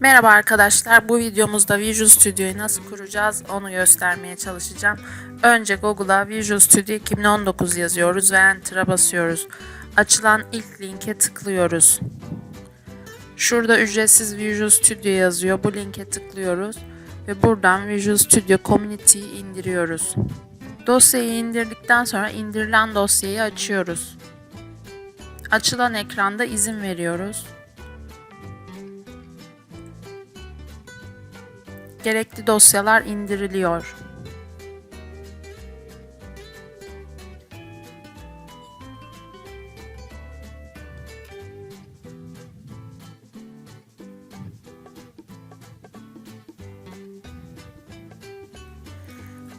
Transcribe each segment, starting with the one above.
Merhaba arkadaşlar. Bu videomuzda Visual Studio'yu nasıl kuracağız onu göstermeye çalışacağım. Önce Google'a Visual Studio 2019 yazıyoruz ve Enter'a basıyoruz. Açılan ilk linke tıklıyoruz. Şurada ücretsiz Visual Studio yazıyor. Bu linke tıklıyoruz ve buradan Visual Studio Community'yi indiriyoruz. Dosyayı indirdikten sonra indirilen dosyayı açıyoruz. Açılan ekranda izin veriyoruz. Gerekli dosyalar indiriliyor.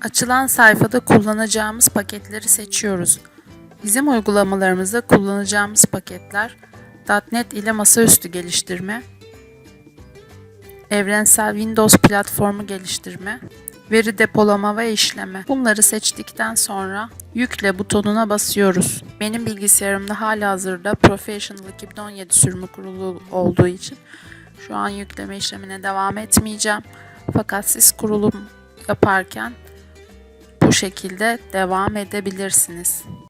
Açılan sayfada kullanacağımız paketleri seçiyoruz. Bizim uygulamalarımızda kullanacağımız paketler .NET ile masaüstü geliştirme, evrensel Windows platformu geliştirme, veri depolama ve işleme. Bunları seçtikten sonra yükle butonuna basıyoruz. Benim bilgisayarımda halihazırda Professional 2017 sürümü kurulu olduğu için şu an yükleme işlemine devam etmeyeceğim. Fakat siz kurulum yaparken bu şekilde devam edebilirsiniz.